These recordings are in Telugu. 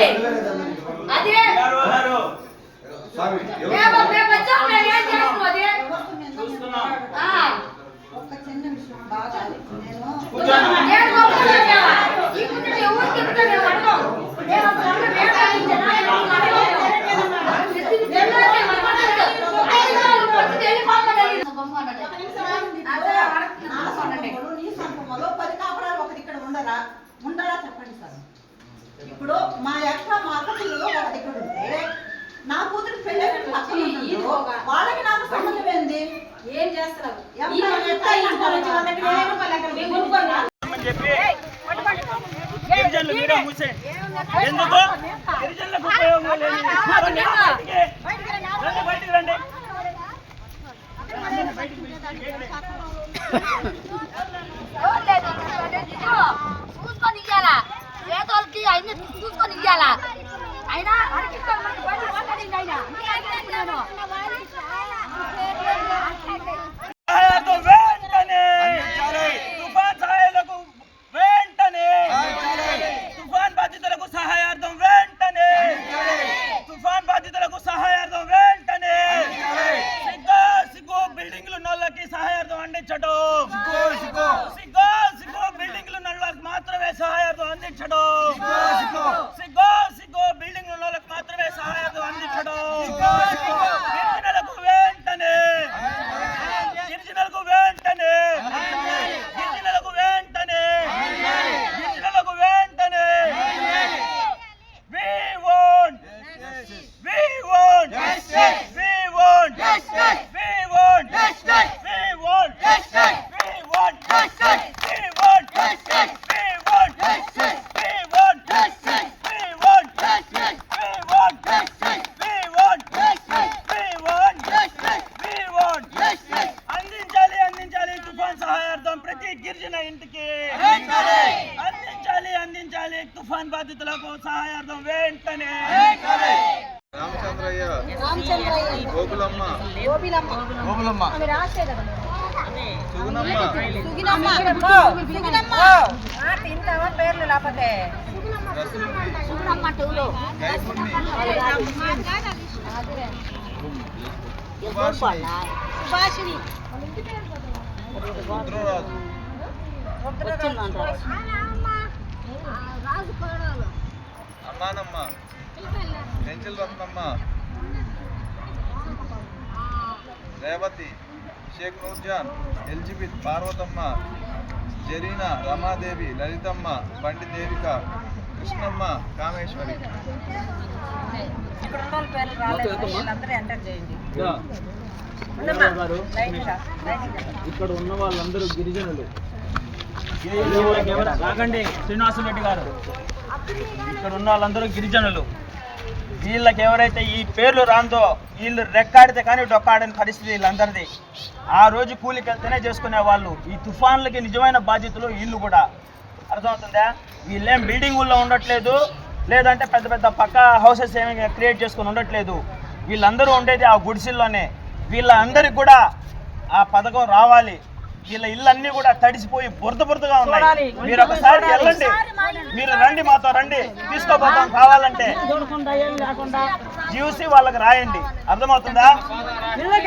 చెప్పండి అదే. మేము మేము వచ్చాం మేము ఏం చేస్తాం అది ఆ, ఒక్క చిన్న విషయం బాగా నేను నేను ఒప్పుకోలేను. ఈ కుట్రలు ఎవరు తిరుగుతారు మేము అడగం. మేము అప్పుడు అన్న మేము కానించానా? మేము అడగలేదు. వెళ్ళాలి, వెళ్ళాలి. ఐదు రోజులు పట్టుకు వెళ్ళిపోమన్నది. బొమ్మ అన్నది. అదే అడగ- నా సంపమలో, నీ సంపమలో పది కాపురాలు ఒకటి ఇక్కడ ఉండరా ఉండరా చెప్పండి సార్ ఇప్పుడు మా యొక్క మా అక్క పిల్లలు ఒకటి ఇక్కడ ఉంటే నా కూతురు పెళ్ళి పక్కన ఉంటుందో, వాళ్ళకి నాకు సంబంధం ఏంది ఏం చేస్తున్నావు ఎంత ఈ రోజు ఎంత ఎంత ఇంట్లో వచ్చి వాళ్ళ దగ్గర ఏమో వాళ్ళ దగ్గర మేము కొనుక్కోరా? అని చెప్పి గిరిజనులు మీరే మూసేయండి ఎందుకు గిరిజనులకు ఉపయోగం బయటికి. రండి చూసుకొని ఇయ్యాలా పేదోళ్ళకి అయినా చూసుకొని ఇయ్యాలా అయినా తారీఖు తుఫాన్ బాధితులకు సహాయార్థం వెంటనే రామచంద్రయ్య. పేర్లు అమ్మానమ్మ. పెంచిల్ రత్నమ్మ. రేవతి షేక్ నూర్జాన్ ఎల్జిబిత్ పార్వతమ్మ జరీనా రమాదేవి లలితమ్మ బండి దేవిక కృష్ణమ్మ కామేశ్వరి. ఉన్న. ఇక్కడ ఉన్న వాళ్ళందరూ గిరిజనులు. గిరిజనులకు శ్రీనివాస రెడ్డి గారు. ఇక్కడ ఉన్న వాళ్ళందరూ గిరిజనులు. వీళ్ళకి ఎవరైతే ఈ పేర్లు రాందో వీళ్ళు రెక్కాడితే కానీ డొక్కాడని పరిస్థితి వీళ్ళందరిది. ఆ రోజు కూలికి వెళ్తేనే చేసుకునే వాళ్ళు. ఈ తుఫాన్లకి నిజమైన బాధ్యతలు వీళ్ళు కూడా. అర్థమవుతుందా? వీళ్ళేం బిల్డింగుల్లో ఉండట్లేదు లేదంటే పెద్ద పెద్ద పక్క హౌసెస్ ఏమి క్రియేట్ చేసుకొని ఉండట్లేదు. వీళ్ళందరూ ఉండేది ఆ గుడిసెల్లోనే. వీళ్ళందరికి కూడా ఆ పథకం రావాలి. వీళ్ళ ఇళ్ళన్నీ కూడా తడిసిపోయి బురద బురదగా ఉన్నాయి మీరు ఒకసారి వెళ్ళండి మీరు రండి మాతో రండి తీసుకోపోతాం కావాలంటే చూసి వాళ్ళకి రాయండి అర్థమవుతుందా ఇళ్ళకి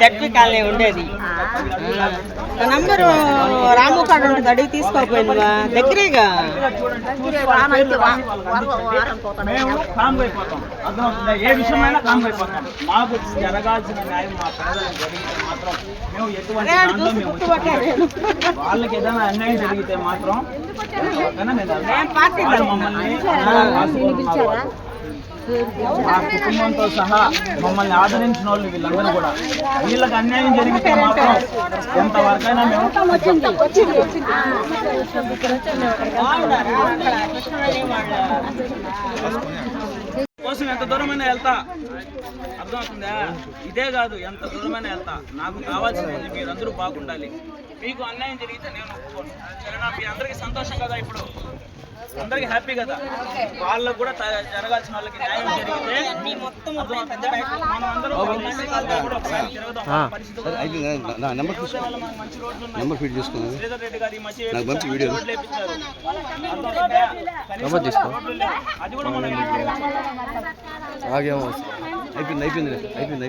జడ్పీ కాలనీ ఉండేది. నంబరు రాము కార్డు ఉంటుంది అడిగి తీసుకోకపోయింది దగ్గరేగా. మేము కామ్ అయిపోతాం అర్థమవుతుందా ఏ విషయమైనా కామ్ అయిపోతాం మాకు జరగాల్సిన న్యాయం మా పేదలకు జరిగితే మాత్రం మేము ఎటువంటి దాంట్లో మేము వచ్చి వాళ్ళకి ఏదైనా అన్యాయం జరిగితే మాత్రం మమ్మల్ని మా కుటుంబంతో సహా మమ్మల్ని ఆదరించిన వాళ్ళు వీళ్ళందరూ కూడా. వీళ్ళకి అన్యాయం జరిగితే మాత్రం ఎంతవరకైనా మేము కోసం ఎంత దూరమైనా వెళ్తా. అర్థమవుతుందా? ఇదే కాదు ఎంత దూరమైనా వెళ్తా. నాకు కావాల్సింది మీరందరూ బాగుండాలి. మీకు అన్యాయం జరిగితే నేను ఒప్పుకోను. సరేనా? మీ అందరికీ సంతోషం కదా ఇప్పుడు? అందరికి హ్యాపీ కదా వాళ్ళకు కూడా జరగాల్సిన వాళ్ళకి న్యాయం జరిగితే? మనం అందరం మంచి ఒకసారి తిరగదాం. నెంబర్ మంచి. నెంబర్ ఫీడ్ చేసుకున్నాను నాకు వేపించారు, వీడియో. లేవు. అది కూడా మనం ఆగేమో అయిపోయింది అయిపోయింది అయిపోయింది అయిపోయింది